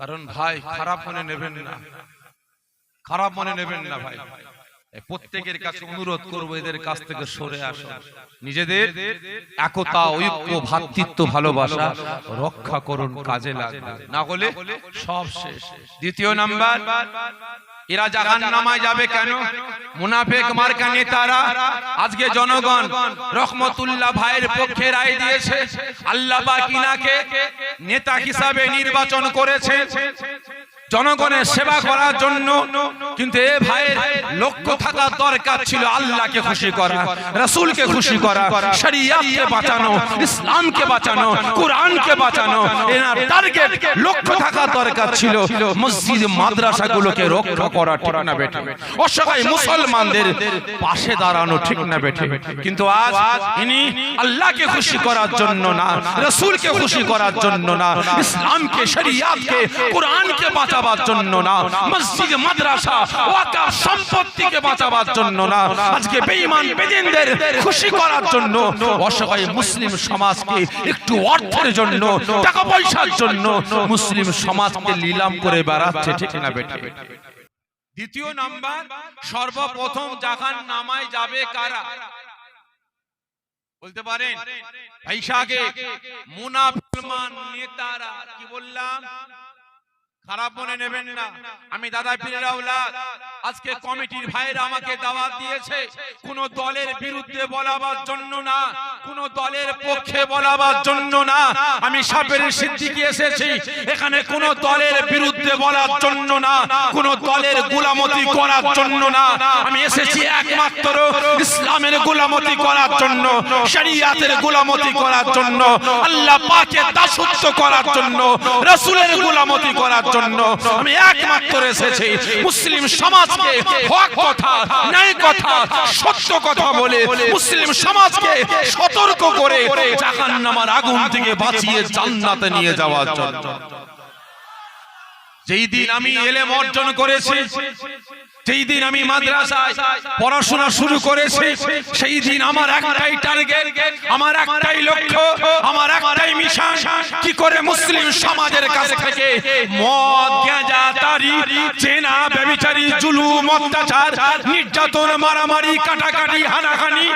কারণ ভাই খারাপ মনে নেবেন না। খারাপ মনে নেবেন না ভাই। প্রত্যেকের কাছে অনুরোধ করব এদের কাছ থেকে সরে আসো। নিজেদের একতা, ঐক্য ভ্রাতৃত্ব ভালোবাসা রক্ষা করুন, কাজে লাগবে না হলে সব শেষ। দ্বিতীয় নাম্বার এরা জাহান নামায় যাবে কেন? মুনাফেক মার্কা নেতারা, আজকে জনগণ রহমতুল্লাহ ভাইয়ের পক্ষে রায় দিয়েছে। আল্লাহ বাকিনাকে নেতা হিসাবে নির্বাচন করেছে। জনগণের সেবা করার জন্য কিন্তু এ ভাইয়ের লক্ষ্য থাকা দরকার ছিল আল্লাহকে খুশি করা রাসূলকে খুশি করা শরিয়াতকে বাঁচানো ইসলামকে বাঁচানো কোরআনকে বাঁচানো এনার টার্গেট লক্ষ্য থাকা দরকার ছিল মসজিদ মাদ্রাসাগুলোকে রক্ষা করা ঠিক না বেঠে। অসহায় মুসলমানদের পাশে দাঁড়ানো ঠিক না বেঠে। কিন্তু আজ ইনি আল্লাহকে খুশি করার জন্য না রাসূলকে খুশি করার জন্য না ইসলামকে শরিয়াতকে কোরআনকে বাঁচাবার জন্য না। মসজিদ, মাদ্রাসা ওয়াকাফ সম্পত্তিকে বাঁচাবার জন্য না। আজকে বেঈমান বেদিনদের খুশি করার জন্য, অসহায় মুসলিম সমাজকে একটু অর্থের জন্য টাকা পয়সার জন্য মুসলিম সমাজকে লিলাম করে বেড়াচ্ছে, ঠিক না বেটে? দ্বিতীয় নাম্বার, সর্বপ্রথম জাহান নামায় যাবে কারা? বলতে পারেন? ভাইসাগে মুনাফিমান নেতারা, কি বললাম? খারাপ মনে নেবেন না। আমি দাদা পীরের আওলাদ। আজকে কমিটির ভাইরা আমাকে দাওয়াত দিয়েছে। কোন দলের বিরুদ্ধে বলাবার জন্য না। কোন দলের পক্ষে বলাবার জন্য না। আমি সাপের সিদ্দিকি এসেছি। এখানে কোন দলের বিরুদ্ধে বলার জন্য না। কোন দলের গোলামতি করার জন্য না। আমি এসেছি একমাত্র ইসলামের গোলামতি করার জন্য, শরিয়াতের গোলামতি করার জন্য, আল্লাহ পাকের দাসত্ব করার জন্য, রাসূলের গোলামতি করার জন্য আমি একমাত্র এসেছি। মুসলিম সমাজকে হক কথা, ন্যায় কথা, সত্য কথা বলে মুসলিম সমাজকে সতর্ক করে জাহান্নামের আগুন থেকে বাঁচিয়ে জান্নাতে নিয়ে যাওয়ার জন্য। যেই দিন আমি এলেম অর্জন করেছি যেই দিন আমি মাদ্রাসায় পড়াশোনা শুরু করেছি, সেই দিন আমার একটাই টার্গেট আমার একটাই লক্ষ্য, আমার একটাই মিশন কি করে মুসলিম সমাজের কাছ থেকে মদ গাঁজা তারি, চেনা, ব্যভিচারী, জুলুম, অত্যাচার, নির্যাতন, মারামারি, কাটাকাটি, হানাহানি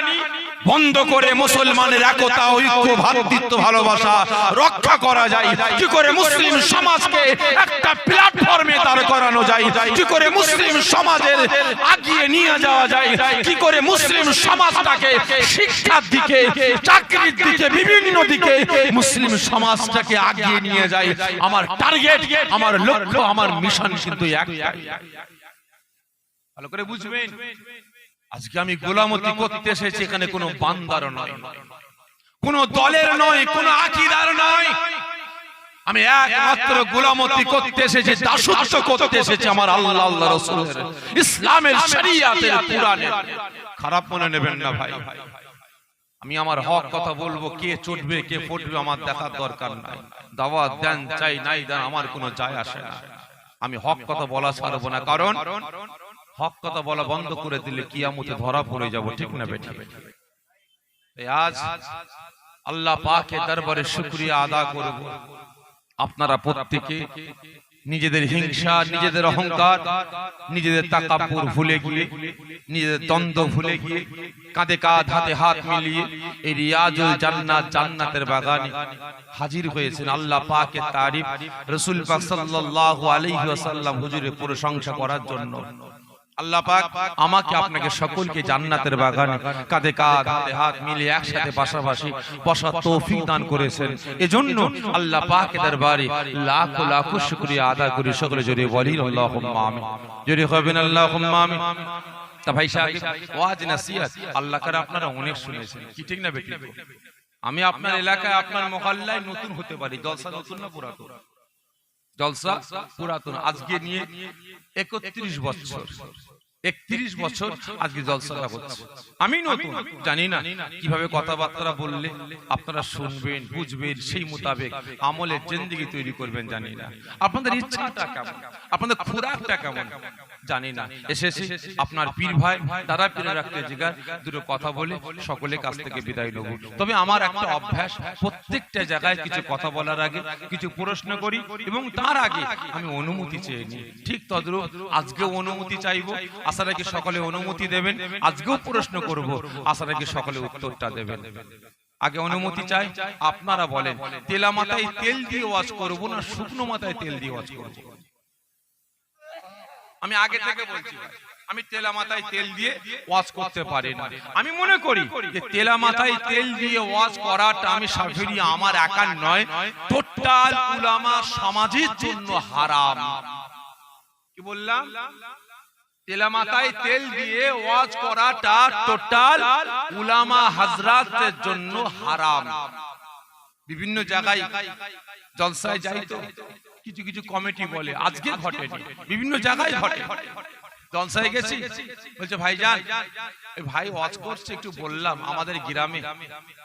বন্ধ করে মুসলমানের একতা, ঐক্য, ভাতৃত্ব, ভালোবাসা রক্ষা করা যায়। কি করে মুসলিম সমাজকে একটা প্ল্যাটফর্মে দাঁড় করানো যায়? কি করে মুসলিম সমাজের আগিয়ে নিয়ে যাওয়া যায়। কি করে মুসলিম সমাজটাকে শিক্ষার দিকে, চাকরির দিকে, বিভিন্ন দিকে মুসলিম সমাজটাকে আগিয়ে নিয়ে যায়। আমার টার্গেট আমার লক্ষ্য, আমার মিশন কিন্তু একটাই। ভালো করে বুঝবেন? আজকে আমি গোলামতি করতে এসেছি, এখানে কোনো বান্দার নয়। কোন দলের নয়, কোন আকিদার নয়। আমি একমাত্র গোলামতি করতে এসেছি দাসত্ব করতে এসেছি আমার আল্লাহ আল্লাহ রসুলের। ইসলামের শরিয়াতের কোরআনের। খারাপ মনে নেবেন না ভাই। আমি আমার হক কথা বলব কে চটবে কে ফুটবে আমার দেখার দরকার নাই। দাওয়াত দেন চাই নাই দেন আমার কোনো যায় আসে না। আমি হক কথা বলা ছাড়বো না কারণ হক কথা বলা বন্ধ করে দিলে কিয়ামতে ধরা পড়ে যাব ঠিক না বেঠি? আজ আল্লাহ পাকে দরবারে শুকরিয়া আদা করব। আপনারা প্রত্যেকে নিজেদের হিংসা, নিজেদের অহংকার, নিজেদের তাকাপুর ভুলে গিয়ে, নিজেদের দ্বন্দ্ব ভুলে গিয়ে, কাঁধে কাঁধ, হাতে হাত মিলিয়ে এই রিয়াজুল জান্নাত জান্নাতের বাগানে হাজির হয়েছেন আল্লাহ পাকের তারিফ, রসুল পাক সাল্লাল্লাহু আলাইহি ওয়াসাল্লাম হুজুরের প্রশংসা করার জন্য। আমাকে আপনাকে সকলকে জান্নাতের বাগানে কাঁধে কাঁধ, হাতে মিলিয়ে একসাথে পাশাপাশি বসার তৌফিক দান করেছেন। এজন্য আল্লাহ পাকের দরবারে লাখ লাখ করি। সকলে বলি হবেন ভাই সাহেব, ওয়াজ, নাসিহত, আল্লাহ করে আপনারা অনেক শুনেছেন। কি ঠিক না বেটি আমি আপনার এলাকায় আপনার মহল্লায় নতুন হতে পারি। জলসা নতুন না পুরাতন? জলসা পুরাতন। আজকে নিয়ে একত্রিশ বছর। একত্রিশ বছর আজকে জলসাটা হচ্ছে। আমি নতুন জানি না কীভাবে কথাবার্তা বললে আপনারা শুনবেন বুঝবেন সেই মোতাবেক আমলের জিন্দিগি তৈরি করবেন জানি না। আপনাদের ইচ্ছাটা কেমন? আপনাদের খোরাকটা কেমন? জানি না। এসেছি আপনার পীর ভাই দাদা পীরে রাখতে জিগার দুটো কথা বলে সকলে কাছ থেকে বিদায় নেব। তবে আমার একটা অভ্যাস প্রত্যেকটা জায়গায় কিছু কথা বলার আগে কিছু প্রশ্ন করি এবং তার আগে আমি অনুমতি চেয়ে নিই। ঠিক তদ্রুপ আজকেও অনুমতি চাইব আশা রাখি সকলে অনুমতি দেবেন আজকেও প্রশ্ন করব আশা রাখি সকলে উত্তরটা দেবেন। আগে অনুমতি চাই আপনারা বলেন তেলা মাথায় তেল দিয়ে ওয়াজ করব না শুকনো মাথায় তেল দিয়ে ওয়াজ করব আমি আগে থেকে বলছি আমি তেলা মাথায় তেল দিয়ে ওয়াজ করতে পারি না। আমি মনে করি যে তেলা মাথায় তেল দিয়ে ওয়াজ করাটা আমি সাফিরি আমার একার নয় টোটাল উলামা সমাজের জন্য হারাম। কি বললাম? তেলা মাথায় তেল দিয়ে ওয়াজ করাটা টোটাল উলামা হাজরাতের জন্য হারাম। বিভিন্ন জায়গায় জলসায় যাই তো। কিছু কিছু কমিটি বলে। আজকে ঘটেনি বিভিন্ন জায়গায় ঘটে। জলসায় গেছি? বলছে ভাইজান এই ভাই ওয়াজ করছে একটু বললাম আমাদের গ্রামে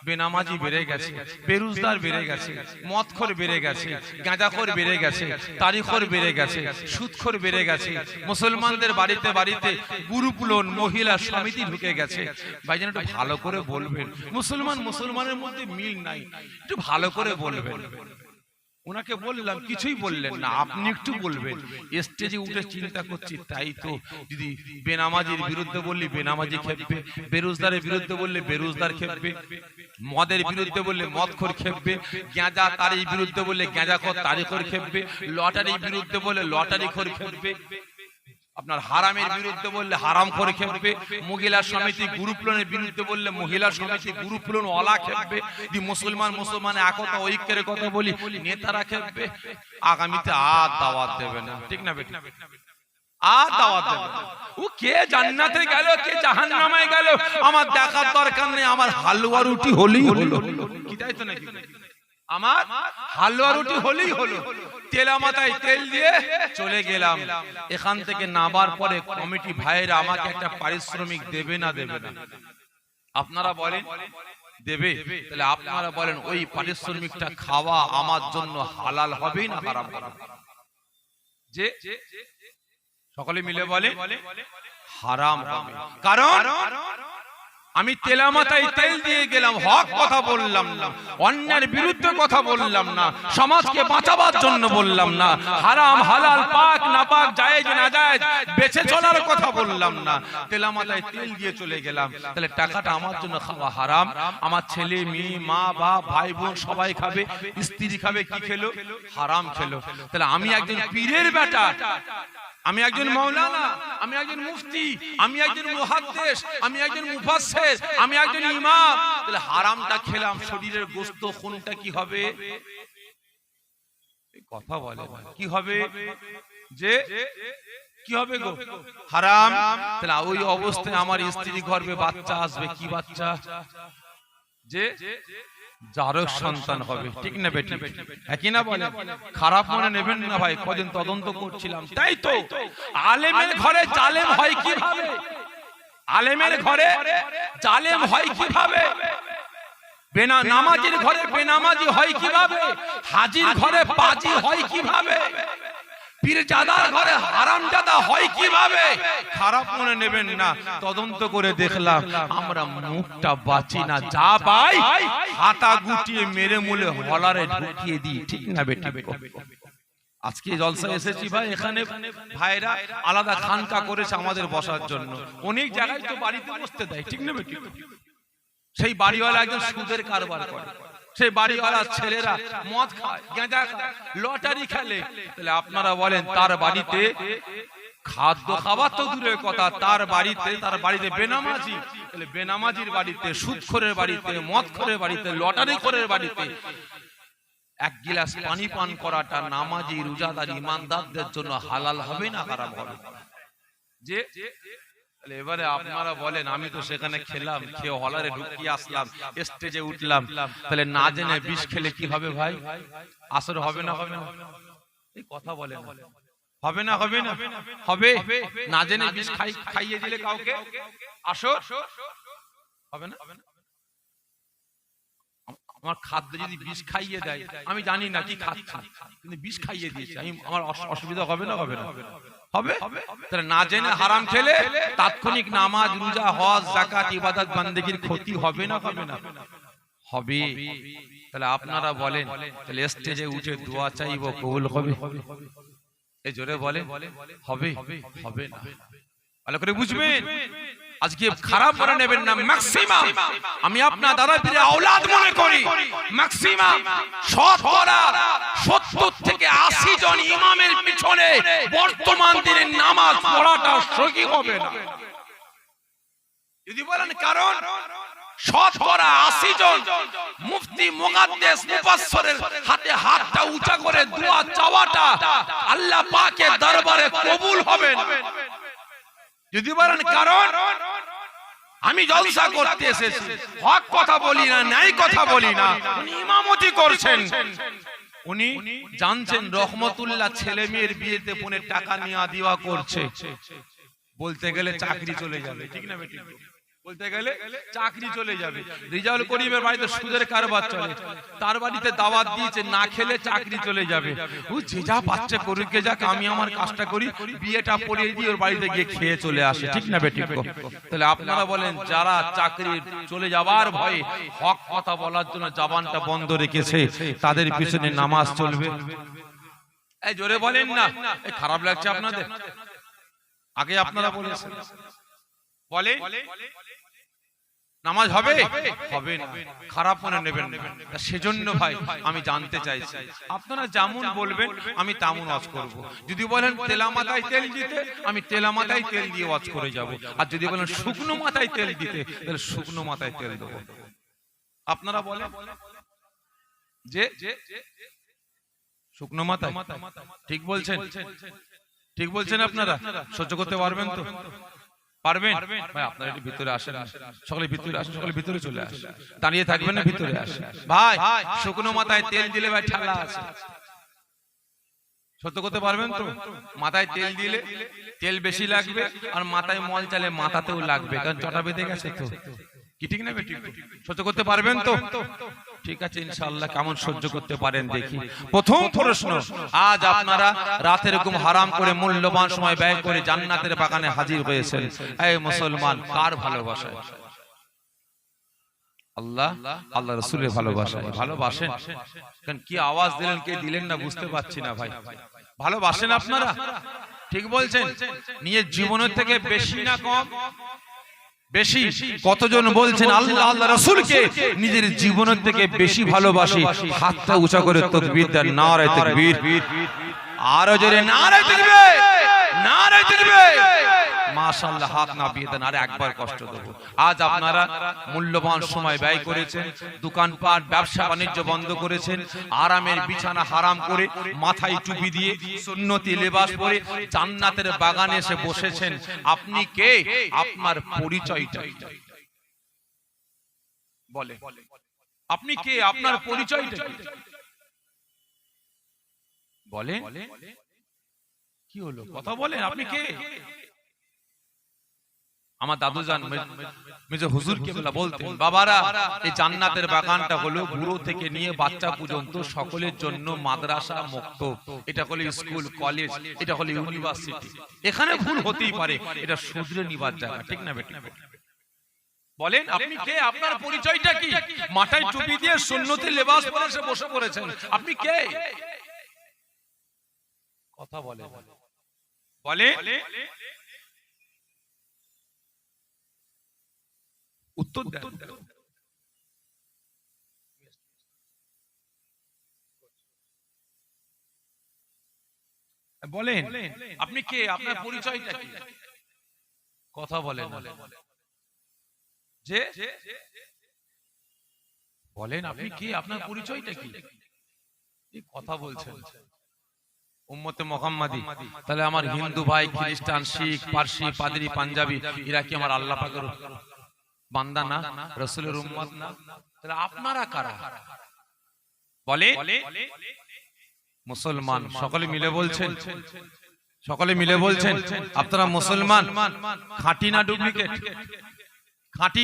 বেনামাজি বেড়ে গেছে বেরুজদার বেড়ে গেছে মদখোর বেড়ে গেছে গাঁজাখোর বেড়ে গেছে তারিখর বেড়ে গেছে সুদখোর বেড়ে গেছে মুসলমানদের বাড়িতে বাড়িতে গুরুপুলন মহিলা সমিতি ঢুকে গেছে। ভাইজান একটু ভালো করে বলবেন। মুসলমান মুসলমানের মধ্যে মিল নাই। একটু ভালো করে বলবেন। ওনাকে বললাম কিছুই বললেন না আপনি একটু বলবেন। স্টেজে উঠে চিন্তা করছি তাই তো যদি বেনামাজির বিরুদ্ধে বললি বেনামাজি খেপবে বেরোজদারের বিরুদ্ধে বললে বেরোজদার খেপবে মদের বিরুদ্ধে বললে মদখোর খেপবে গ্যাঁজা তারির বিরুদ্ধে বললে গাঁজাখোর তারিখর খেপবে লটারির বিরুদ্ধে বললে লটারি খোর খেপবে আপনার হারামের বিরুদ্ধে বললে হারাম করে খেপবে মহিলা সমিতি গুরুপ্লনের বিরুদ্ধে বললে মহিলা সমিতি গুরুপ্লন ওলা খেপবে দি মুসলমান মুসলমান একতা ঐক্যের কথা বলি নেতারা খেপবে। আগামীতে আর দাওয়াত দেবে না। ঠিক না বেটি? আর দাওয়াত দেবে ও কে জান্নাতে গেল কে গেল আমার দেখার দরকার নেই আমার হালুয়া রুটি হলেই হলো। কি তাই তো নাকি? আমার হালুয়া রুটি হলেই হলো। তেলা মাথায় তেল দিয়ে চলে গেলাম। এখান থেকে নাবার পরে কমিটি ভাইয়েরা আমাকে একটা পারিশ্রমিক দেবে না দেবে না? আপনারা বলেন। দেবে। তাহলে আপনারা বলেন, ওই পারিশ্রমিকটা খাওয়া আমার জন্য হালাল হবে না হারাম হবে যে সকলে মিলে বলে, হারাম কারণ আমি তেলা মাথায় তেল দিয়ে গেলাম, হক কথা বললাম না, অন্যের বিরুদ্ধে কথা বললাম না, সমাজকে বাঁচাবার জন্য বললাম না, হারাম, হালাল, পাক না পাক জায়েজ না জায়েজ বেঁচে চলার কথা বললাম না তেলা মাথায় তেল দিয়ে চলে গেলাম। তাহলে টাকাটা আমার জন্য খাওয়া হারাম, আমার ছেলে, মেয়ে, মা বা ভাই, বোন সবাই খাবে, স্ত্রী খাবে, কি খেলো? হারাম খেলো। তাহলে আমি একজন পীরের বেটা আমি একজন মাওলানা আমি একজন মুফতি আমি একজন মুহাদ্দিস আমি একজন মুফাসসির আমি একজন ইমাম। তাহলে হারামটা খেলাম শরীরের গোশত খুনটা কি হবে? কথা বলে না। কি হবে? যে কি হবে গো? হারাম। তাহলে ওই অবস্থায় আমার স্ত্রী গর্ভে বাচ্চা আসবে কি বাচ্চা? যে যারক সন্তান হবে ঠিক না বেটি? একই না বলে? খারাপ মনে নেবেন না ভাই কদিন তদন্ত করছিলাম। তাই তো? আলেমের ঘরে জালেম হয় কীভাবে? আলেমের ঘরে জালেম হয় কীভাবে? বেনা নামাজির ঘরে বেনামাজি হয় কীভাবে? হাজির ঘরে পাজি হয় কীভাবে? পীরজাদার ঘরে হারামজাদা হয় কীভাবে? খারাপ মনে নেবেন না তদন্ত করে দেখলাম আমরা মুখটা বাঁচি না যা পাই হাতা গুটিয়ে মেরে মুলে হলারে ঢুকিয়ে দিই ঠিক না বেটি আজকে জলসা এসেছি ভাই এখানে ভাইরা আলাদা খানকা করেছে আমাদের বসার জন্য। অনেক জায়গায় তো বাড়িতে বসতে দেয় ঠিক না বেটি সেই বাড়িওয়ালা একজন সুদের কারবার করে। সেই বাড়িওয়ালা ছেলেরা মদ খায়, গাঁজা খায়, লটারি খেলে। তাহলে আপনারা বলেন, তার বাড়িতে খাদ্য খাবার তো দূরের কথা, তার বাড়িতে তার বাড়িতে বেনামাজি। তাহলে বেনামাজির বাড়িতে সুদখোরের বাড়িতে, মদখোরের বাড়িতে লটারি খোরের বাড়িতে এক গিলাস পানি পান করাটা নামাজি, রোজাদার, ইমানদারদের জন্য হালাল হবে না হারাম হবে? যে এবারে আপনারা বলেন, আমি তো সেখানে খেলাম, খেয়ে হলারে ঢুকিয়ে আসলাম স্টেজে উঠলাম। তাহলে না জেনে বিষ খেলে কি হবে ভাই? আসর হবে না হবে না? এই কথা বলেন হবে না হবে না? হবে? না জেনে বিষ খাই, খাইয়ে দিলে কাউকে? আসর হবে না? আমার খাদ্য যদি বিষ খাইয়ে দেয়, আমি জানি না কি খাচ্ছি, কিন্তু বিষ খাইয়ে দিয়েছে, আমি আমার অস- অসুবিধা হবে না হবে না? হবে? তাহলে না জেনে হারাম খেলে তাৎক্ষণিক নামাজ রোজা হজ জাকাত ইবাদত বান্দেগীর ক্ষতি হবে না হবে না। হবে তাহলে আপনারা বলেন তাহলে স্টেজে উঠে দোয়া চাইব কবুল হবে? এই জোরে বলে হবে? হবে না। ভালো করে বুঝবেন? আজকে খারাপ করে নেবেন না ম্যাক্সিমাম আমি আপনার দাদা পীরে আওলাদ মনে করি। ম্যাক্সিমাম 70 থেকে 80 জন ইমামের পিছনে বর্তমান দিনে নামাজ পড়াটা সহি হবে না। যদি বলেন কারণ শতকরা 80 জন মুফতি মুকাদ্দেস মুফাসসিরের হাতে হাতটা উঁচা করে দোয়া চাওয়াটা আল্লাহ পাকের দরবারে কবুল হবে যদি বলেন কারণ, আমি জলসা করতে এসেছি, হক কথা বলি না, ন্যায় কথা বলি না ইমামতি করছেন। উনি জানছেন রহমতুল্লাহ ছেলে মেয়ের বিয়েতে বোনের টাকা নিয়ে দেওয়া করছে। বলতে গেলে চাকরি চলে যাবে। ঠিক না বেটি? বলতে গেলে চাকরি চলে যাবে। রিজাউল করিমের বাড়িতে সুদের কারবার চলে। তার বাড়িতে দাওয়াত দিয়েছে না খেলে চাকরি চলে যাবে। ও যে যা বাচ্চা করুকে যাক আমি আমার কাজটা করি বিয়েটা পড়িয়ে দিয়ে ওর বাড়িতে গিয়ে খেয়ে চলে আসে। ঠিক না বেটি তাহলে আপনারা বলেন যারা চাকরি চলে যাবার ভয়ে হক কথা বলার জন্য জবানটা বন্ধ রেখেছে তাদের পিছনে নামাজ চলবে। এই জোরে বলেন না। এই খারাপ লাগছে আপনাদের? আগে আপনারা বলেছেন। বলে নামাজ হবে? হবে। না। খারাপ মনে নেবেন না। সেজন্য ভাই আমি জানতে চাইছি। আপনারা যেমন বলবেন আমি তেমন ওয়াজ করব। যদি বলেন তেলা মাথায় তেল দিতে আমি তেলা মাথায় তেল দিয়ে ওয়াজ করে যাব। আর যদি বলেন শুকনো মাথায় তেল দিতে তাহলে শুকনো মাথায় তেল দেবো। আপনারা বলেন যে শুকনো মাথায়? ঠিক বলছেন? ঠিক বলছেন আপনারা? সহ্য করতে পারবেন তো? পারবেন? ভাই আপনারা একটু ভিতরে আসেন সকলে ভিতরে আসেন সকলে ভিতরে চলে আসেন। দাঁড়িয়ে থাকবেন না ভিতরে আসেন। ভাই শুকনো মাথায় তেল দিলে ভাই ঠান্ডা আছে। সত্য করতে পারবেন তো? মাথায় তেল দিলে তেল বেশি লাগবে আর মাথায় মল চালে মাথাতেও লাগবে। কারণ চটা বেঁধে গেছে তো। কি ঠিক না বেটি? সহ্য করতে পারবেন তো? ঠিক আছে ইনশাআল্লাহ কেমন সহ্য করতে পারেন দেখি। প্রথম প্রশ্ন আজ আপনারা রাতের ঘুম হারাম করে মূল্যবান সময় ব্যয় করে জান্নাতের বাগানে হাজির হয়েছেন। এই মুসলমান কার ভালোবাসায় আল্লাহ আল্লাহ রসুলের ভালোবাসায় ভালোবাসেন? কারণ কি আওয়াজ দিলেন কে দিলেন না বুঝতে পারছি না ভাই। ভালোবাসেন আপনারা? ঠিক বলছেন নিজের জীবনের থেকে বেশি না কম। বেশি কতজন বলছেন আল্লাহ আল্লাহ রসুলকে নিজের জীবনের থেকে বেশি ভালোবাসি হাতটা উঁচা করে তকবীর দেন নারায় তকবীর। আরও জোরে নারায় তকবীর নারায় তকবীর মাশাআল্লাহ হাত না বিয়ে দেন আর একবার কষ্ট দেবো। আজ আপনারা মূল্যবান সময় ব্যয় করেছেন দোকানপাট ব্যবসা বাণিজ্য বন্ধ করেছেন আরামের বিছানা হারাম করে মাথায় টুপি দিয়ে সুন্নতি লেবাস পরে জান্নাতের বাগানে এসে বসেছেন। আপনি কে? আপনার পরিচয়টা। বলে। আপনি কে? আপনার পরিচয়টা? বলে কি হলো? কথা বলেন আপনি কে? আমার দাদু জান মেজো হুজুর কেবলা বলতেন বাবারা এই জান্নাতের বাগানটা হলো বুড়ো থেকে নিয়ে বাচ্চা পর্যন্ত সকলের জন্য মাদ্রাসা মুক্ত। এটা হলো স্কুল কলেজ এটা হলো ইউনিভার্সিটি। এখানে ভুল হতেই পারে এটা শুধরে নিবার জায়গা ঠিক না বেটি? বলেন আপনি কে? আপনার পরিচয়টা কি? মাথায় টুপি দিয়ে সুন্নতি লেবাস পরে বসে পড়েছেন। আপনি কে? কথা বলে বলে? উত্তর বলেন। আপনি কে? আপনার পরিচয়টা কি? কথা বলেন যে? বলেন আপনি কে? আপনার পরিচয়টা কি? কথা বলছেন। উম্মতে মোহাম্মদি। তাহলে আমার হিন্দু ভাই খ্রিস্টান শিখ পার্সি পাদরি পাঞ্জাবি এরা কি আমার আল্লাহ পাকের বান্দা না? রসুলের উম্মত না? তাহলে আপনারা কারা? বলে? মুসলমান। সকলে মিলে বলছেন? সকলে মিলে বলছেন? আপনারা মুসলমান? খাঁটি না ডুপ্লিকেট? খাঁটি।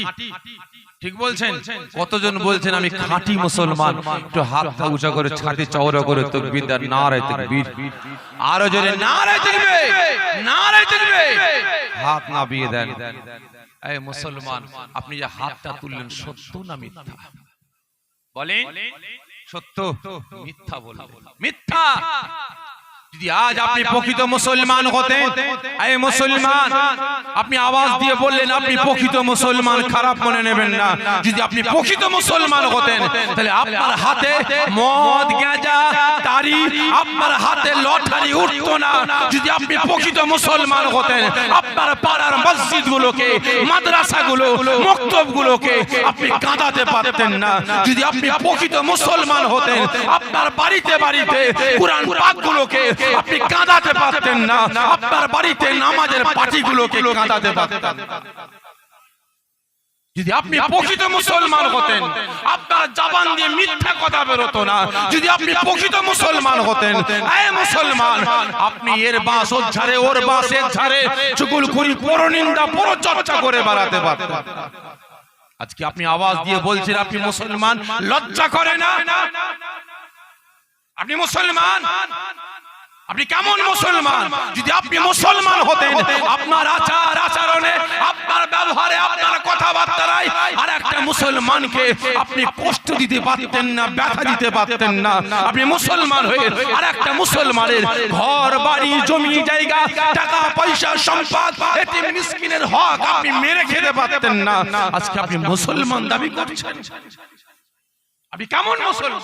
ঠিক বলছেন? কতজন বলছেন আমি খাঁটি মুসলমান একটু হাতটা উঁচা করে ছাতি চওড়া করে তকবীর দেন। নারায়ে তাকবীর। আরও জোরে নারায়ে তাকবীর। নারায়ে তাকবীর! হাত নাবিয়ে দেন। এই মুসলমান আপনি যে হাতটা তুললেন সত্য না মিথ্যা? বলেন? সত্য? মিথ্যা বললেন। মিথ্যা! যদি আজ আপনি প্রকৃত মুসলমান হতেন এই মুসলমান আপনি আওয়াজ দিয়ে বললেন আপনি প্রকৃত মুসলমান খারাপ মনে নেবেন না। যদি আপনি প্রকৃত মুসলমান হতেন তাহলে আপনার হাতে মদ গাঁজা তারি আপনার হাতে লটারি উঠতো না। যদি আপনি প্রকৃত মুসলমান হতেন আপনার পাড়ার মসজিদগুলোকে মাদ্রাসাগুলো মক্তবগুলোকে আপনি কাঁদাতে পারতেন না। যদি আপনি প্রকৃত মুসলমান হতেন আপনার বাড়িতে বাড়িতে কোরআন পাকগুলোকে আপনি কাঁদাতে পারতেন না আপনার বাড়িতে নামাজের পার্টিগুলোকে কাঁদাতে পারতেন। যদি আপনি প্রকৃত মুসলমান হতেন আপনার জবান দিয়ে মিথ্যা কথা বেরোতো না। যদি আপনি প্রকৃত মুসলমান হতেন মুসলমান আপনি এর বাস ওর ঝাড়ে ওর বাসের ঝাড়ে চুকুল পরনিন্দা পর চর্চা করে বেড়াতে পারতেন। আজকে আপনি আওয়াজ দিয়ে বলছেন আপনি মুসলমান লজ্জা করে না? আপনি মুসলমান। আপনি কেমন মুসলমান? যদি আপনি মুসলমান হতেন আপনার আচার আচরণে আপনার ব্যবহারে আপনার কথাবার্তায় আর একটা মুসলমানকে আপনি কষ্ট দিতে পারতেন না ব্যথা দিতে পারতেন না। আপনি মুসলমান হয়ে আর একটা মুসলমানের ঘর বাড়ি জমি জায়গা টাকা পয়সা সম্পদ এতে মিসকিনের হক আপনি মেরে খেতে পারতেন না। আজকে আপনি মুসলমান। দাবি করছেন। আপনি কেমন মুসলমান?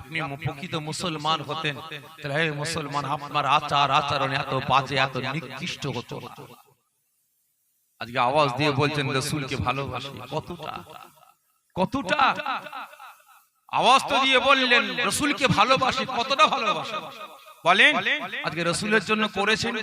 আপনি প্রকৃত মুসলমান হতেন, তাহলে মুসলমান, আপনার আচার আচরণ এত বাজে, এত নিকৃষ্ট হতো। আজকে আওয়াজ দিয়ে বলছেন, রসুলকে ভালোবাসি। কতটা? কতটা? আওয়াজ তো দিয়ে বললেন, রসুলকে ভালোবাসি। কতটা ভালোবাসি? বলেন, আজকে রসুলের জন্য করেছেন।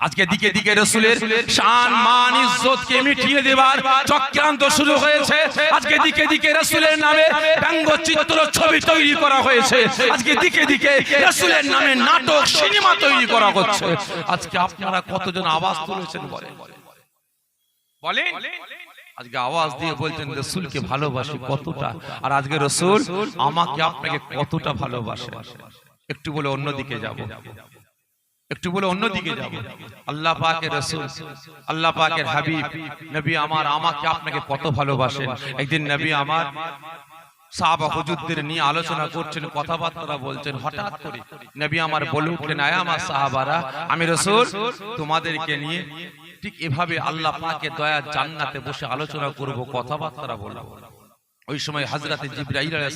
আজকে দিকে দিকে রসুলের শান মান ইজ্জত কে মিটিয়ে দেবার চক্রান্ত শুরু হয়েছে। আজকে দিকে দিকে রসুলের নামে ব্যঙ্গচিত্র ছবি তৈরি করা হয়েছে। আজকে দিকে দিকে রসুলের নামে নাটক সিনেমা তৈরি করা হচ্ছে। আজকে আপনারা কতজন আওয়াজ তুলেছেন বলে বলেন? আজকে আওয়াজ দিয়ে বলছেন রসুলকে ভালোবাসি কতটা? আর আজকে রসুল আমাকে আপনাকে কতটা ভালোবাসে? একটু বলে অন্যদিকে যাব। একটু বলে অন্যদিকে যাব। আল্লাহ পাকের রসুল, আল্লাহ পাকের হাবিব, নবী আমার আমাকে আপনাকে কত ভালোবাসেন। একদিন নবী আমার হুজুরদের নিয়ে আলোচনা করছেন, কথাবার্তা বলছেন, হঠাৎ করে নবী আমার বলে উঠলেন, আয় আমার সাহাবারা, আমি রসুল, তোমাদেরকে নিয়ে ঠিক এভাবে আল্লাহ পাকের দয়া জান্নাতে বসে আলোচনা করব, কথাবার্তা বলব। ওই সময় হাজরাতে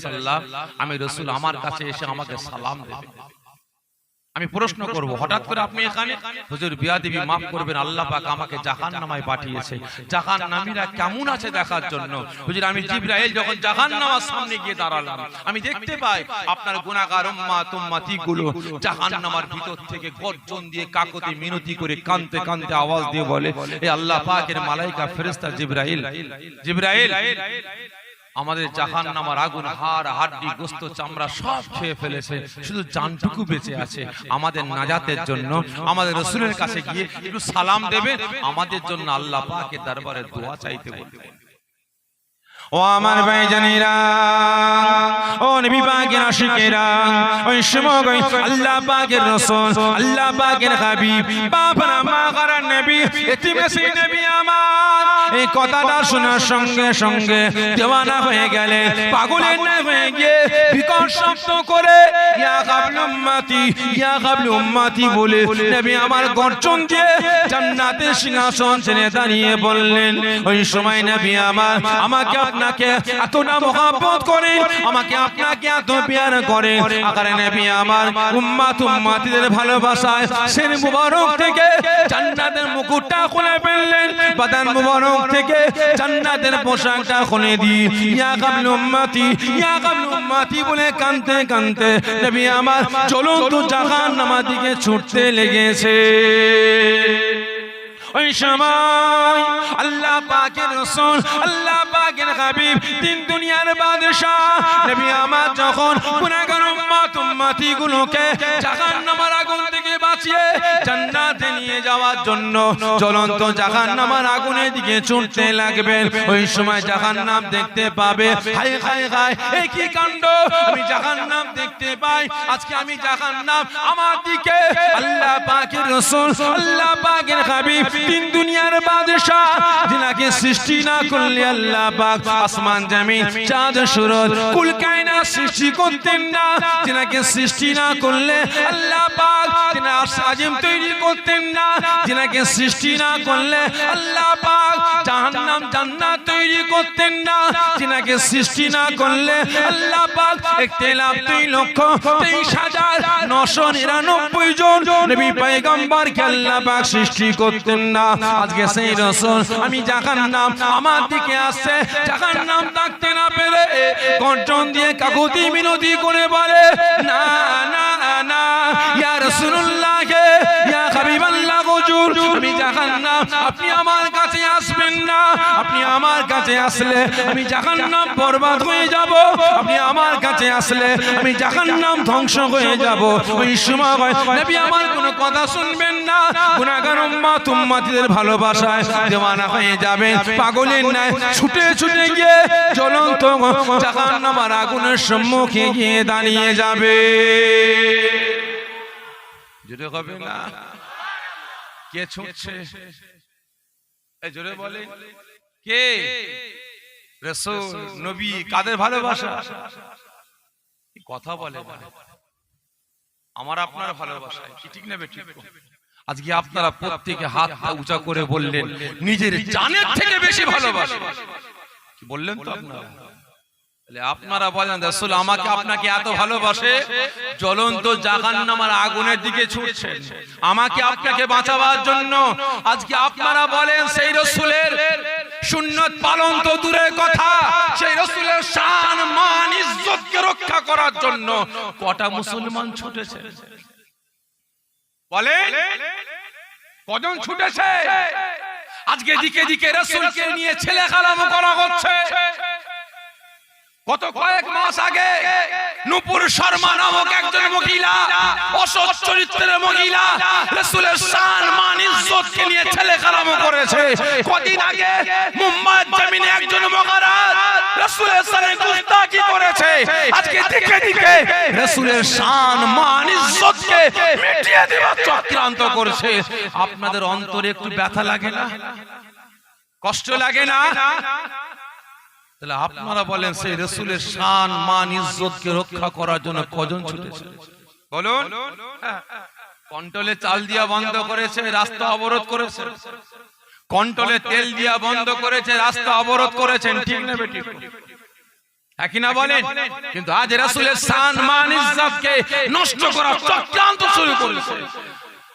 সালাম, আমি রসুল, আমার কাছে এসে আমাকে সালাম দেবে। আমি প্রশ্ন করব, হঠাৎ করে আপনি এখানে? হুজুর বিয়াদিবি মাফ করবেন, আল্লাহ পাক আমাকে জাহান্নামায় পাঠিয়েছে। জাহান্নামীরা কেমন আছে দেখার জন্য? হুজুর, আমি জিবরাইল যখন জাহান্নামার সামনে গিয়ে দাঁড়ালাম, আমি দেখতে পাই আপনার গুনাহগার উম্মাত উম্মতি গুলো জাহান্নামার ভিতর থেকে গর্জন দিয়ে কাকতি মিনতি করে কানতে কানতে আওয়াজ দিয়ে বলে, এ আল্লাহ পাকের মালাইকা ফেরেশতা জিবরাইল জিবরাইল আমাদের জাহান নামার আগুন হাড় হাড্ডি গোস্ত চামড়া সব খেয়ে ফেলেছে। শুধু জানটুকু বেঁচে আছে। আমাদের নাজাতের জন্য আমাদের রসুলের কাছে গিয়ে একটু সালাম দেবে আমাদের জন্য আল্লাহ পাকে দরবারে দোয়া চাইতে বলবে ও আমার ভাই জানিরা ও নবী পাকের আশিকেরা ওই সময় আল্লাহ পাকের রাসূল আল্লাহ পাকের হাবিব বাবা মা করার নবী এতিমেসি নবী আমার। এই কথাটা শোনার সঙ্গে সঙ্গে দেওয়ানা হয়ে গেলে পাগলের না হয়ে গিয়ে বিকট শব্দ করে ইয়া কাবলু উম্মতি ইয়া কাবলু উম্মতি বলে নবী আমার গর্জন দিয়ে জান্নাতের সিংহাসন ছেড়ে দাঁড়িয়ে বললেন ওই সময় নবী আমার আমাকে আপনাকে এতটা মহাব্বত করে, আমাকে আপনাকে এত পেয়ার করে। আকারে নবী আমার উম্মাত উম্মাতিদের ভালোবাসায় সেন মুবারক থেকে জান্নাতের মুকুটটা খুলে ফেললেন। বাদান মুবারক থেকে জান্নাতের পোশাকটা খুলে দি ইয়া কাবলু উম্মতি, ইয়া কাবলু উম্মতি বলে কানতে কানতে নবী আমার চলুন তো জাহান্নামের দিকে ছুটতে লেগেছে। ওই সময় আল্লাহ পাকের রসুল, আল্লাহ পাকের হাবিব, তিন দুনিয়ার বাদশাহ আমার যখন গুনাহগার উম্মত উম্মাত উম্মতি গুলোকে জাহান্নামের আগুন বাঁচিয়ে জান্নাতে নিয়ে যাওয়ার জন্য জ্বলন্ত জাহান্নামের আগুনের দিকে ছুটতে লাগবেন ওই সময় জাহান্নাম দেখতে পাবে। হায় হায় হায়, এ কি কাণ্ড? আমি জাহান্নাম দেখতে পাই। আজকে আমি জাহান্নাম আমার দিকে। আল্লাহ পাকের রাসূল, আল্লাহ পাকের হাবিব, তিন দুনিয়ার বাদশা যিনাকে সৃষ্টি না করলে আল্লাহ পাক আসমান, জমিন, চাঁদ, সূরজ, কুল, কায়নাত সৃষ্টি করতেন না। যিনাকে সৃষ্টি না করলে আল্লাহ পাক যিনি আজিম তৈরি করতেন না। যিনাকে সৃষ্টি না করলে আল্লাহ পাক জাহান্নাম জান্নাত তৈরি করতেন না। যিনাকে সৃষ্টি না করলে আল্লাহ পাক একতে লাভ লক্ষ তেইশ হাজার নশো নিরানব্বই জন নবী পয়গম্বরকে আল্লাহ পাক সৃষ্টি করতেন না। আজকে সেই রসুল, আমি জাহান্নাম আমার দিকে আসছে। জাহান্নাম ডাকতে না পেরে কণ্ঠন দিয়ে কাকুতি মিনতি করে বলে, না ইয়া রাসূলুল্লাহ, ইয়া হাবিবাল্লাহ, হুজুর, আমি জাহান্নাম, আপনি আমার কাছে আসবেন না। আপনি আমার কাছে আসলে আমি জাহান্নাম বরবাদ হয়ে যাব। আপনি আমার কাছে আসলে আমি জাহান্নাম ধ্বংস হয়ে যাব। ওই সময় নবী আমার কোনো কথা শুনবেন না। গুনাহগার উম্মাত উম্মাতিদের ভালোবাসায় দেওয়ানা হয়ে যাবেন পাগলের ন্যায় ছুটে ছুটে গিয়ে জ্বলন্ত জাহান্নামের আগুনের সম্মুখে গিয়ে দাঁড়িয়ে যাবে। জোরে হবে না? কে ছুটছে? জোরে বলে কে? রসুল, নবী, কাদের ভালোবাসা? কথা বলে আমার আপনার ভালোবাসা ঠিক নেবে ঠিক আজকে আপনারা প্রত্যেকে হাত উঁচা করে বললেন, নিজের জানের থেকে বেশি ভালোবাসা। বললেন তো আপনারা? আপনারা বলেন রাসূল আমাকে আপনাকে এত ভালোবাসে জ্বলন্ত জাহান্নামের আগুনের দিকে ছুটছেন আমাকে আপনাকে বাঁচাবার জন্য আজকে আপনারা বলেন সেই রসুলের সুন্নত পালন তো দূরের কথা। সেই রসুলের শান মান ইজ্জতকে রক্ষা করার জন্য কটা মুসলমান ছুটেছে। বলেন কজন ছুটেছে? আজকে দিকে দিকে রসুলকে নিয়ে ছেলে খালামো করা হচ্ছে। গত কয়েক মাস আগে নুপুর শর্মা নামক একজন মহিলা, অসৎ চরিত্রের মহিলা, রাসূলের শান, মান, ইজ্জতকে নিয়ে ছেলে খারাপ করেছে। কদিন আগে মুম্বাইয়ের জমিনে একজন মহারাজ রাসূলের শানে গুস্তাখি করেছে। আজকে দিকে দিকে রাসূলের শান, মান, ইজ্জতকে মিটিয়ে দেওয়ার চক্রান্ত করছে। আপনাদের অন্তরে একটু ব্যথা লাগে না? কষ্ট লাগে না? তাহলে আপনারা বলেন সেই রসুলের শান, মান, ইজ্জতকে রক্ষা করার জন্য কজন ছুটেছে? বলুন। কন্ট্রোলে চাল দিয়া বন্ধ করেছে, রাস্তা অবরোধ করেছে। কন্ট্রোলে তেল দিয়া বন্ধ করেছে, রাস্তা অবরোধ করেছেন, ঠিক না বেটি একই না বলেন? কিন্তু আজ রাসূলের শান, মান, ইজ্জতকে নষ্ট করা চক্রান্ত শুরু করেছে।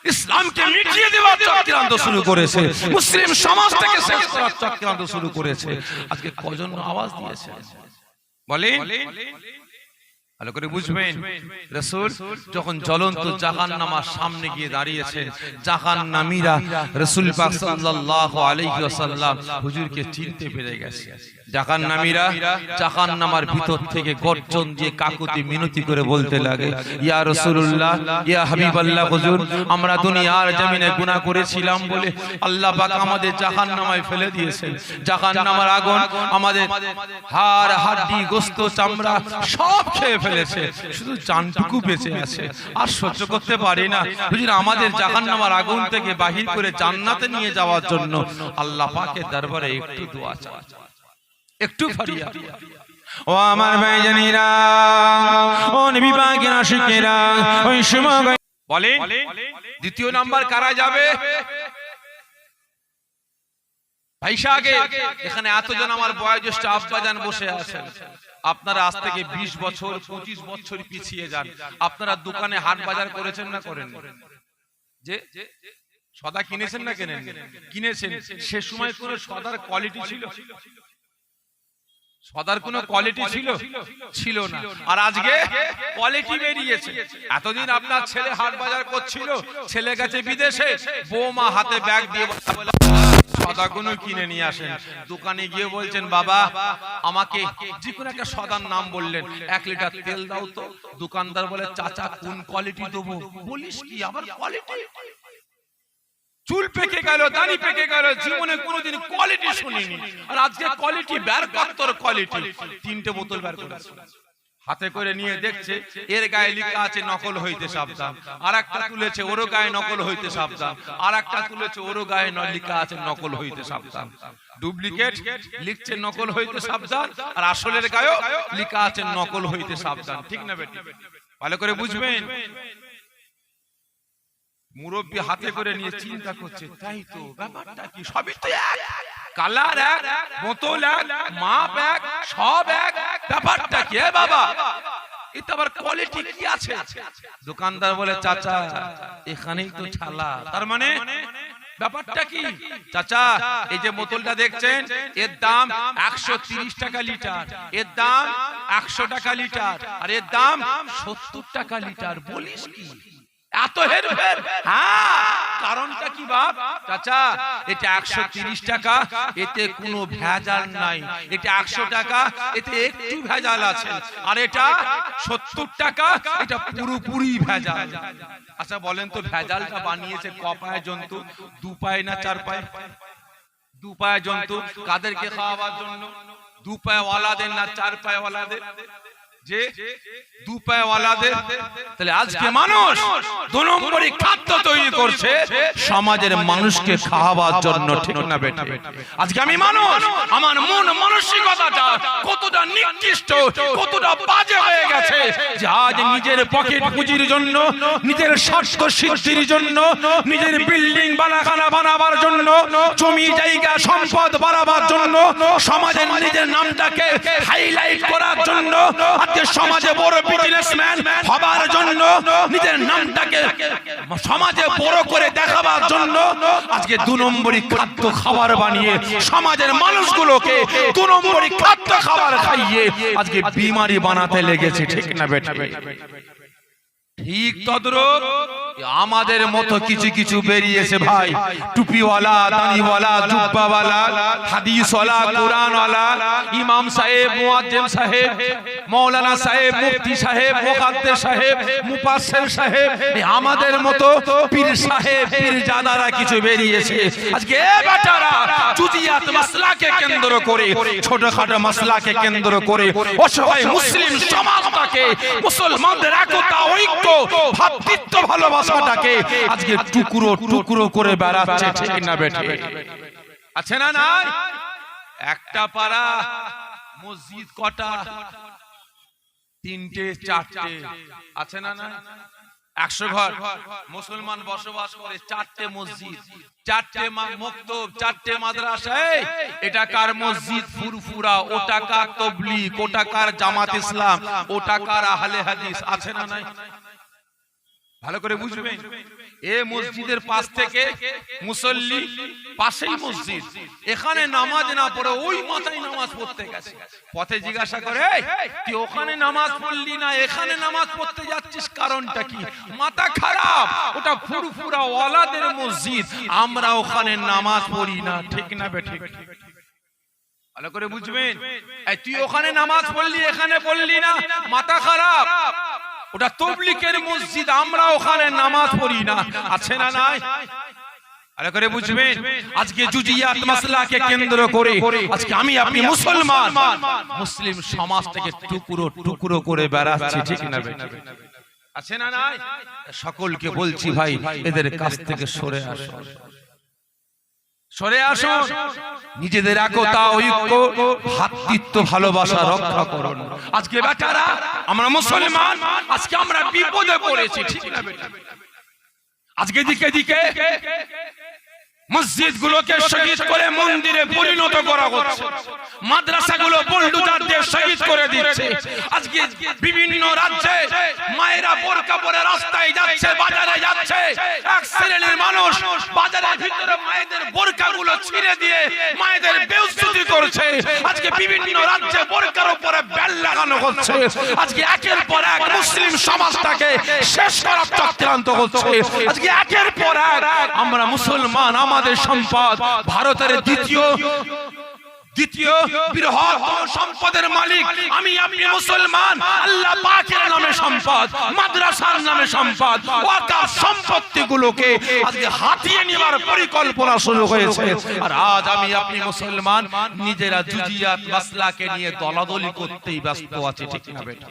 ইসলামকে মিটিয়ে দেওয়ার চক্রান্ত শুরু করেছে। মুসলিম সমাজ থেকে শেষ করার চক্রান্ত শুরু করেছে। আজকে কজন আওয়াজ দিয়েছে? বলেন। ভালো করে বুঝবেন। রসুল যখন জ্বলন্ত জাহান নামার সামনে গিয়ে দাঁড়িয়েছে জাহান নামীরা রসুল পাক সাল্লাল্লাহু আলাইহি ওয়াসাল্লাম হুজুরকে চিনতে পেরে গেছে। নামীরা ভিতর থেকে গর্জন দিয়ে কাকুতি মিনতি করে বলতে লাগে, ইয়া রাসূলুল্লাহ, ইয়া হুজুর, আমরা দুনিয়ার জমিনে করেছিলাম বলে আল্লাহ পাক আমাদের নামায় ফেলে দিয়েছেন। নামার আগুন আমাদের হাড়, হাড্ডি, গোস্ত, চামড়া সব খেয়ে ফেলেছে। শুধু জানটুকু বেঁচে আছে। আর সহ্য করতে পারি না। হুজুর, আমাদের জাহান নামার আগুন থেকে বাহির করে জান্নাতে নিয়ে যাওয়ার জন্য আল্লাহ পাকের দরবারে একটু দোয়া চাই। একটু ফারিয়া ও আমার ভাই জানিরা ও নবী পাকের আশিকেরা ওই সময় বলেন দ্বিতীয় নাম্বার কারা যাবে? ভাইসা আগে এখানে এতজন আমার বয়োজ্যেষ্ঠ আব্বাজান বসে আছেন। আপনারা আজ থেকে বিশ বছর পঁচিশ বছর পিছিয়ে যান। আপনারা দোকানে হাট বাজার করেছেন না করেন যে সদা কিনেছেন না কেনেন কিনেছেন। সে সময় কোন সদার কোয়ালিটি ছিল? সদার কোনো কোয়ালিটি ছিল? ছিল না। আর আজকে কোয়ালিটি বেরিয়েছে। এতদিন আপনার ছেলে হাট বাজার করছিল ছেলে গেছে বিদেশে বৌমা হাতে ব্যাগ দিয়ে বলে, সদাগুলো কিনে নিয়ে আসেন। দোকানে গিয়ে বলছেন বাবা আমাকে যে কোনো একটা সদার নাম বললেন এক লিটার তেল দাও তো দোকানদার বলে চাচা কোন কোয়ালিটি দেবো? বলিস কি আবার কোয়ালিটি চুল পেকে গেল দাড়ি পেকে গেল জীবনে কোনোদিন কোয়ালিটি শুনিনি। আর আজকে কোয়ালিটি বের কর তোর কোয়ালিটি তিনটে বোতল বের করেছে। হাতে করে নিয়ে দেখছে এর গায়ে লেখা আছে নকল হইতে সাবধান। আর একটা তুলেছে ওরও গায়ে নকল হইতে সাবধান। আর একটা তুলেছে ওরও গায়ে লেখা আছে নকল হইতে সাবধান। ডুপ্লিকেট লিখছে নকল হইতে সাবধান আর আসলের গায়েও লেখা আছে নকল হইতে সাবধান। ঠিক না বেটি? ভালো করে বুঝবেন। মুরব্বী হাতে করে নিয়ে চিন্তা করছে তাই তো ব্যাপারটা কি? সবই তো এক। কালার এক বোতল এক মাপ এক সব এক ব্যাপারটা কি? বাবা এটা আবার কোয়ালিটি কি আছে? দোকানদার বলে চাচা এখানেই তো ছালা তার মানে ব্যাপারটা কি? চাচা এই যে বোতলটা দেখছেন এর দাম একশো ত্রিশ টাকা লিটার এর দাম একশো টাকা লিটার আর এর দাম সত্তর টাকা লিটার। বলিস কি? এত হের ফের হ্যাঁ কারণটা কি বাপ? চাচা, এটা একশো টাকা, এতে কোনো ভেজাল নাই। এটা একশো টাকা, এতে একটু ভেজাল আছে। আর এটা সত্তর টাকা, এটা পুরোপুরি ভেজাল। আচ্ছা বলেন তো ভেজালটা বানিয়েছে ক পায়ে জন্তু? দু পায়ে না চার পায়ে? দু পায়ে জন্তু। কাদেরকে খাওয়াবার জন্য? দু পায়ে ওয়ালাদের না চার পায়ে ওয়ালাদের? যে দু পায়ে ওয়ালাদের তাহলে আজকে মানুষ দু নম্বরই খাদ্য তৈরি করছে সমাজের মানুষকে খাওয়াবার জন্য ঠিক না বেঠে। আজকে আমি মানুষ আমার মন মানসিকতাটা কতটা নিকৃষ্ট কতটা বাজে হয়ে গেছে যে আজ নিজের পকেট পুঁজির জন্য নিজের সিদ্ধির জন্য নিজের বিল্ডিং বানাখানা বানাবার জন্য জমি জায়গা সম্পদ বাড়াবার জন্য সমাজের নিজের নামটাকে হাইলাইট করার জন্য আজকে সমাজে বড় বিজনেসম্যান হবার জন্য নিজের নামটাকে সমাজে বড় করে দেখাবার জন্য আজকে দু নম্বরই খাদ্য খাবার বানিয়ে সমাজের মানুষগুলোকে দু নম্বরই খাদ্য খাবার খাইয়ে আজকে বিমারি বানাতে লেগেছে, ঠিক না বেটা? ঠিক তদ্রুপ। আমাদের মতো কিছু কিছু বেরিয়েছে ভাই। টুপিওয়ালা, দাড়িওয়ালা, জুব্বাওয়ালা, হাদিসওয়ালা, কোরআনওয়ালা, ইমাম সাহেব সাহেব সাহেব, মুফতি সাহেব সাহেব সাহেব আমাদের মতো পীর সাহেব পীরজাদারা কিছু বেরিয়েছে। আজকে এ বেটারা জুজিয়াত মাসলাকে কেন্দ্র করে, ছোটখাটো মাসলাকে কেন্দ্র করে অসহায় মুসলিম সমাজটাকে মুসলমানদের একতা, ঐক্য, ভাতৃত্ব ভালোবাসাটাকে আজকে টুকরো টুকরো করে বেড়াচ্ছে ঠিক না বেঠে আছে না না একটা পাড়া মসজিদ কটা তিনটে চারটে আছে না না একশো ঘর। মুসলমান বসবাস করে চারটে মসজিদ চারটে মা- মক্তব চারটে মাদ্রাসা এই, এটা কার মসজিদ? ফুরফুরা ওটা কার তবলিগ ওটা কার জামাত ইসলাম ওটা কার আহলে হাদিস আছে না নাই? ভালো করে বুঝবেন। এ মসজিদের পাশ থেকে মুসল্লি পাশেই মসজিদ। এখানে নামাজ না পড়ে ওই মাথায় নামাজ পড়তে গেছে। পথে জিজ্ঞাসা করে তুই ওখানে নামাজ পড়লি না? এখানে নামাজ পড়তে যাচ্ছিস কারণটা কি? মাথা খারাপ। ওটা ফুরফুরা ওয়ালাদের মসজিদ। আমরা ওখানে নামাজ পড়ি না। ঠিক না বেঠিক ভালো করে বুঝবেন। তুই ওখানে নামাজ পড়লি এখানে পড়লি না? মাথা খারাপ। ওটা তবলিকের মসজিদ আমরা ওখানে নামাজ পড়ি না। আছে না নাই? ভালো করে বুঝবেন আজকে জুজিয়াত মাসলাকে কেন্দ্র করে আজকে আমি আপনি মুসলমান। মুসলিম সমাজটাকে টুকরো টুকরো করে বেড়াচ্ছি ঠিক না আছে না নাই? সকলকে বলছি ভাই এদের কাছ থেকে সরে আসো। সরে আসো। নিজেদের একতা ঐক্য ভাতৃত্ব ভালোবাসা রক্ষা করুন। আজকে বেটারা আমরা মুসলমান আজকে আমরা বিপদে পড়েছি ঠিক না আজকে দিকে দিকে মসজিদ গুলোকে শহীদ করে মন্দিরে পরিণত করা হচ্ছে। শহীদ করে দিচ্ছে। আজকে বিভিন্ন রাজ্যে মায়েরা রাস্তায় যাচ্ছে, বাজারে যাচ্ছে। এক শ্রেণির মানুষ বাজারের ভিতরে মায়েদের বোরকাগুলো ছিঁড়ে দিয়ে মায়েদের বেউস্তুতি করছে। আজকে বিভিন্ন রাজ্যে বোরকার উপরে বেল্লা লাগানো হচ্ছে। আজকে একের পর এক মুসলিম সমাজটাকে শেষ করার চক্রান্ত হচ্ছে। আজকে একের পর এক আমরা মুসলমান আমাদের সম্পদ। ভারতের দ্বিতীয় দ্বিতীয় বৃহত্তম সম্পদের মালিক। আমি আপনি মুসলমান। আল্লাহ পাকের নামে সম্পদ মাদ্রাসার নামে সম্পদ ওয়াকাফ সম্পত্তিগুলোকে আজকে হাতিয়ে নেওয়ার পরিকল্পনা শুরু হয়েছে। আর আজ আমি আপনি মুসলমান নিজেরা জুজিয়াত মাসলাকে নিয়ে দলাদলি করতেই ব্যস্ত আছে ঠিক না বেটা?